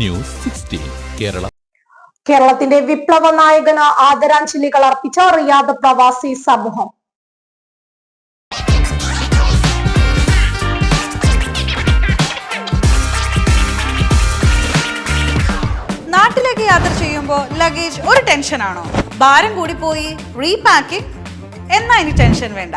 News sixteen Kerala. കേരളത്തിന്റെ വിപ്ലവ നായകന് ആദരാഞ്ജലികൾ അർപ്പിച്ച റിയാദ് പ്രവാസി സമൂഹം. നാട്ടിലേക്ക് യാത്ര ചെയ്യുമ്പോൾ ലഗേജ് ഒരു ടെൻഷനാണോ ഭാരം കൂടി പോയി റീപാക്കിംഗ് എന്നാ ഇനി ടെൻഷൻ വേണ്ട.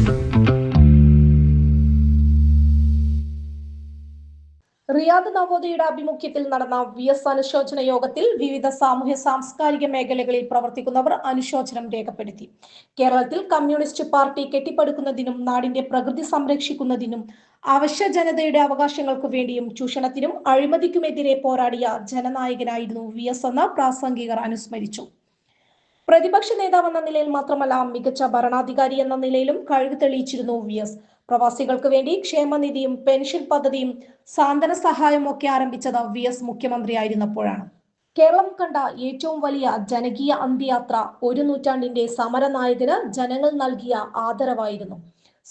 റിയാദ് നവോദയയുടെ ആഭിമുഖ്യത്തിൽ നടന്ന വി എസ് അനുശോചന യോഗത്തിൽ വിവിധ സാമൂഹ്യ സാംസ്കാരിക മേഖലകളിൽ പ്രവർത്തിക്കുന്നവർ അനുശോചനം രേഖപ്പെടുത്തി. കേരളത്തിൽ കമ്മ്യൂണിസ്റ്റ് പാർട്ടി കെട്ടിപ്പടുക്കുന്നതിനും നാടിന്റെ പ്രകൃതി സംരക്ഷിക്കുന്നതിനും അവശ്യ ജനതയുടെ അവകാശങ്ങൾക്ക് വേണ്ടിയും ചൂഷണത്തിനും അഴിമതിക്കുമെതിരെ പോരാടിയ ജനനായകനായിരുന്നു വി എസ് എന്ന പ്രാസംഗികർ അനുസ്മരിച്ചു. പ്രതിപക്ഷ നേതാവ് എന്ന നിലയിൽ മാത്രമല്ല മികച്ച ഭരണാധികാരി എന്ന നിലയിലും കഴിവ് തെളിയിച്ചിരുന്നു വി എസ്. പ്രവാസികൾക്ക് വേണ്ടി ക്ഷേമനിധിയും പെൻഷൻ പദ്ധതിയും സാന്ത്വന സഹായവും ഒക്കെ ആരംഭിച്ചത് വി എസ് മുഖ്യമന്ത്രിയായിരുന്നപ്പോഴാണ്. കേരളം കണ്ട ഏറ്റവും വലിയ ജനകീയ അന്ത്യയാത്ര ഒരു നൂറ്റാണ്ടിന്റെ സമരനായകന് ജനങ്ങൾ നൽകിയ ആദരവായിരുന്നു.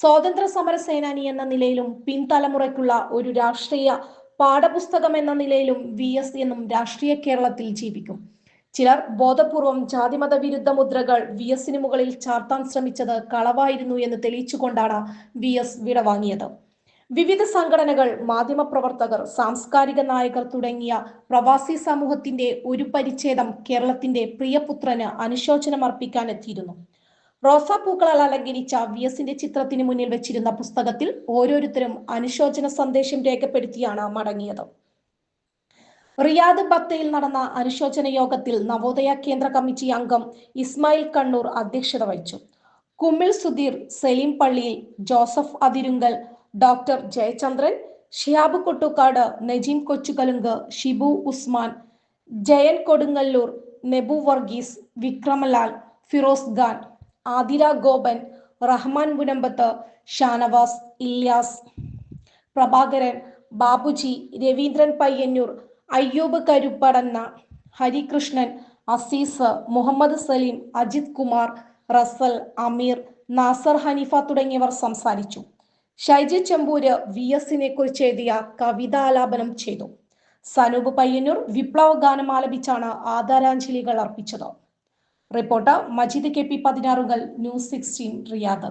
സ്വാതന്ത്ര്യ സമര സേനാനി എന്ന നിലയിലും പിൻതലമുറയ്ക്കുള്ള ഒരു രാഷ്ട്രീയ പാഠപുസ്തകം എന്ന നിലയിലും വി എസ് എന്നും രാഷ്ട്രീയ കേരളത്തിൽ ജീവിക്കും. ചിലർ ബോധപൂർവം ജാതിമത വിരുദ്ധ മുദ്രകൾ വി എസിന് മുകളിൽ ചാർത്താൻ ശ്രമിച്ചത് കളവായിരുന്നു എന്ന് തെളിയിച്ചുകൊണ്ടാണ് വി എസ് വിടവാങ്ങിയത് വിവിധ സംഘടനകൾ മാധ്യമപ്രവർത്തകർ സാംസ്കാരിക നായകർ തുടങ്ങിയ പ്രവാസി സമൂഹത്തിന്റെ ഒരു പരിച്ഛേദം കേരളത്തിന്റെ പ്രിയപുത്രന് അനുശോചനം അർപ്പിക്കാൻ എത്തിയിരുന്നു റോസാപ്പൂക്കളാൽ അലങ്കരിച്ച വി എസിന്റെ ചിത്രത്തിന് മുന്നിൽ വെച്ചിരുന്ന പുസ്തകത്തിൽ ഓരോരുത്തരും അനുശോചന സന്ദേശം രേഖപ്പെടുത്തിയാണ് മടങ്ങിയത്. റിയാദ് ബത്തയിൽ നടന്ന അനുശോചന യോഗത്തിൽ നവോദയ കേന്ദ്ര കമ്മിറ്റി അംഗം ഇസ്മായിൽ കണ്ണൂർ അധ്യക്ഷത വഹിച്ചു. Kummil Sudheer Saleem Palliyil Joseph Athirunkal doctor Jayachandran Shihab Kottukkad Najeem Kochukalunk Shibu Usman Jayan Kodungallur Nebu Varghese Vikramalal Firoz Khan Athira Gopan Rahman Munambath Shanavas Ilyas Prabhakaran Babuji Raveendran Payyanur Ayyub Karuppadanna Harikrishnan Aziz Muhammad Saleem Ajith Kumar Russell Ameer Nasar Hanifa തുടങ്ങിയവർ സംസാരിച്ചു. Shaiji Chempur V എസിനെ കുറിച്ച് എഴുതിയ കവിതാലാപനം ചെയ്തു. സനൂപ് പയ്യന്നൂർ വിപ്ലവ ഗാനം ആലപിച്ചാണ് ആദരാഞ്ജലികൾ അർപ്പിച്ചത്. റിപ്പോർട്ടർ മജീദ് കെ പി പതിനാറുകൾ ന്യൂസ് സിക്സ്റ്റീൻ റിയാദ്.